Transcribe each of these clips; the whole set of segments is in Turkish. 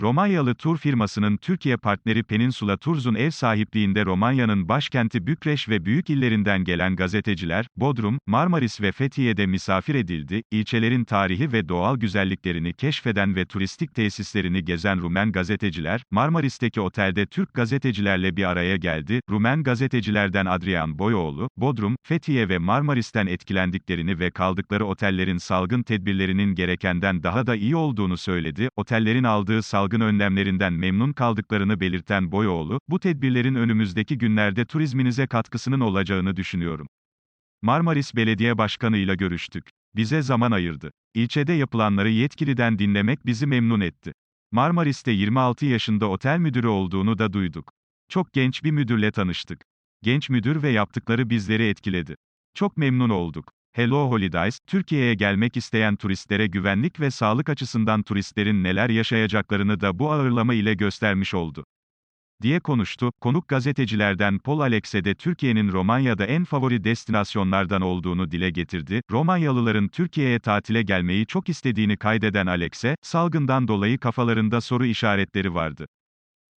Romanyalı tur firmasının Türkiye partneri Peninsula Tours'un ev sahipliğinde Romanya'nın başkenti Bükreş ve büyük illerinden gelen gazeteciler, Bodrum, Marmaris ve Fethiye'de misafir edildi, ilçelerin tarihi ve doğal güzelliklerini keşfeden ve turistik tesislerini gezen Rumen gazeteciler, Marmaris'teki otelde Türk gazetecilerle bir araya geldi, Rumen gazetecilerden Adrian Boyoğlu, Bodrum, Fethiye ve Marmaris'ten etkilendiklerini ve kaldıkları otellerin salgın tedbirlerinin gerekenden daha da iyi olduğunu söyledi, otellerin aldığı salgın önlemlerinden memnun kaldıklarını belirten Boyoğlu, bu tedbirlerin önümüzdeki günlerde turizminize katkısının olacağını düşünüyorum. Marmaris Belediye Başkanı ile görüştük. Bize zaman ayırdı. İlçede yapılanları yetkiliden dinlemek bizi memnun etti. Marmaris'te 26 yaşında otel müdürü olduğunu da duyduk. Çok genç bir müdürle tanıştık. Genç müdür ve yaptıkları bizleri etkiledi. Çok memnun olduk. Hello Holidays, Türkiye'ye gelmek isteyen turistlere güvenlik ve sağlık açısından turistlerin neler yaşayacaklarını da bu ağırlama ile göstermiş oldu. Diye konuştu, konuk gazetecilerden Paul Alex'e de Türkiye'nin Romanya'da en favori destinasyonlardan olduğunu dile getirdi, Romanyalıların Türkiye'ye tatile gelmeyi çok istediğini kaydeden Alex'e, salgından dolayı kafalarında soru işaretleri vardı.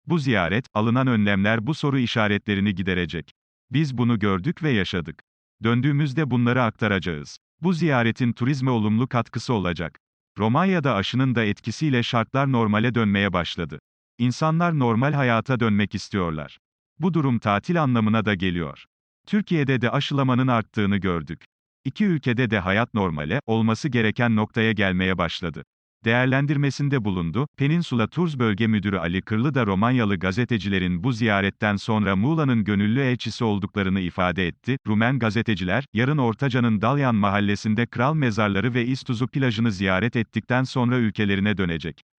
Bu ziyaret, alınan önlemler bu soru işaretlerini giderecek. Biz bunu gördük ve yaşadık. Döndüğümüzde bunları aktaracağız. Bu ziyaretin turizme olumlu katkısı olacak. Romanya'da aşının da etkisiyle şartlar normale dönmeye başladı. İnsanlar normal hayata dönmek istiyorlar. Bu durum tatil anlamına da geliyor. Türkiye'de de aşılamanın arttığını gördük. İki ülkede de hayat normale, olması gereken noktaya gelmeye başladı değerlendirmesinde bulundu. Peninsula Tours Bölge Müdürü Ali Kırlı da Romanyalı gazetecilerin bu ziyaretten sonra Muğla'nın gönüllü elçisi olduklarını ifade etti. Rumen gazeteciler, yarın Ortaca'nın Dalyan mahallesinde Kral Mezarları ve İstuzu plajını ziyaret ettikten sonra ülkelerine dönecek.